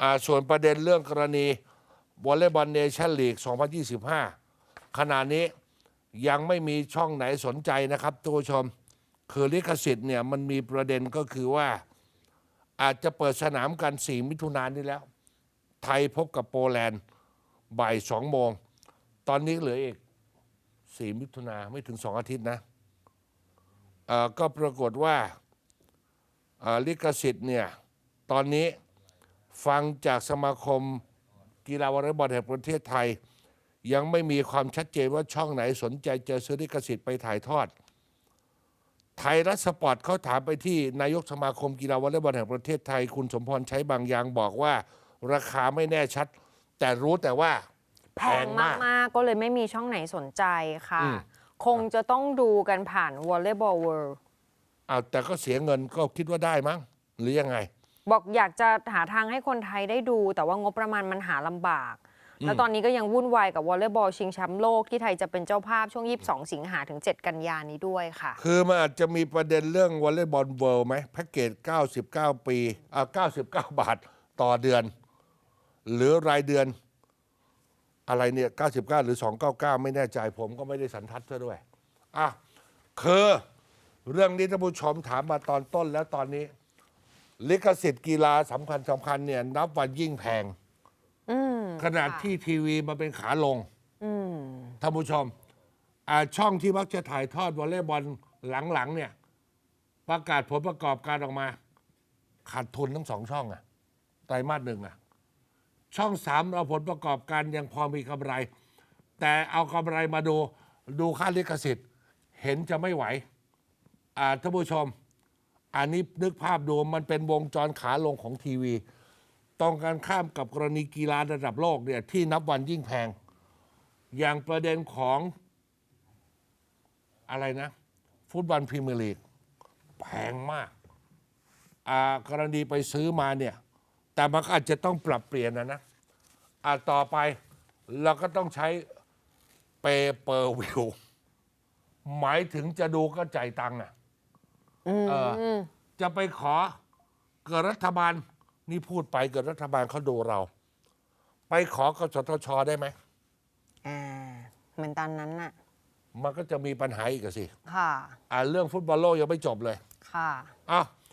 อ่าส่วนประเด็นเรื่องกรณีวอลเลย์บอลเนชั่นลีก 2025 ขณะนี้ยังไม่มีช่องไหนสนใจนะครับทุกผู้ชม คือลิขสิทธิ์เนี่ยมันมีประเด็นก็คือว่า อาจจะเปิดสนามกัน 4 มิถุนายนนี้แล้ว ไทยพบกับโปแลนด์บ่าย2โมง ตอนนี้เหลืออีก 4 มิถุนาไม่ถึง 2 อาทิตย์นะอ่อก็ปรากฏว่าอ่อลิขสิทธิ์เนี่ยตอนนี้ ฟังจากสมาคมกีฬาวอลเลย์บอลแห่งประเทศไทย ยังไม่มีความชัดเจนว่าช่องไหนสนใจจะซื้อลิขสิทธิ์ไปถ่ายทอด ไทยรัฐสปอร์ตเขาถามไปที่นายกสมาคมกีฬาวอลเลย์บอลแห่งประเทศไทย คุณสมพรใช้บางอย่างบอกว่า ราคาไม่แน่ชัด แต่รู้แต่ว่าแพแพงงมามากกๆก็เลยไม่มีช่องไหนสนใจค่ะอืมคงจะต้องดูกันผ่าน Volleyball World อ้าวแต่ก็เสียเงินก็คิดว่าได้มั้งหรือยังไง บอกอยากจะหาทางให้คนไทยได้ดู แต่ว่างบประมาณมันหาลำบาก แล้วตอนนี้ก็ยังวุ่นวายกับวอลเลย์บอลชิงแชมป์โลกที่ไทยจะเป็นเจ้าภาพช่วง 22 สิงหาถึง 7 กันยานี้ด้วยค่ะ คือมันอาจจะมีประเด็นเรื่องวอลเลย์บอลเวิลด์ไหมแพ็กเกจ 99 ปีอ่า99 บาทต่อเดือน หรือรายเดือน อะไรเนี่ย 99 หรือ 299 ไม่แน่ใจผมก็ไม่ได้สันทัดซะด้วยอะคือเรื่องนี้ท่านผู้ชมถามมาตอนต้นแล้วตอนนี้ ลิขสิทธิ์กีฬาสำคัญสำคัญเนี่ยนับวันยิ่งแพงอืมขนาดที่ทีวีมาเป็นขาลงอืมท่านผู้ชมอ่าช่องที่มักจะถ่ายทอดวอลเลย์บอลหลังๆเนี่ย ประกาศผลประกอบการออกมา ขาดทุนทั้งสองช่องอะไตรมาสหนึ่งอะช่องสามเราผลประกอบการยังพอมีกำไร แต่เอากำไรมาดูดูค่าลิขสิทธิ์ เห็นจะไม่ไหวอ่าท่านผู้ชม อันนี้นึกภาพดูมันเป็นวงจรขาลงของทีวีตรงกันข้ามกับกรณีกีฬาระดับโลกเนี่ยที่นับวันยิ่งแพง อย่างประเด็นของอะไรนะ ฟุตบอลพรีเมียร์ลีกแพงมากอ่ากรณีไปซื้อมาเนี่ย แต่มันก็อาจจะต้องปรับเปลี่ยนนะนะอ่าต่อไปเราก็ต้องใช้เปเปอร์วิวหมายถึงจะดูก็จ่ายตังค์อะ อืมเออจะไปขอเกิดรัฐบาล นี่พูดไปเกิดรัฐบาลเขาดูเรา ไปขอกสทชได้ไหมอ่าเหมือนตอนนั้นน่ะ มันก็จะมีปัญหาอีกอะสิค่ะ อ่าเรื่องฟุตบอลโลกยังไม่จบเลยค่ะ อ้าว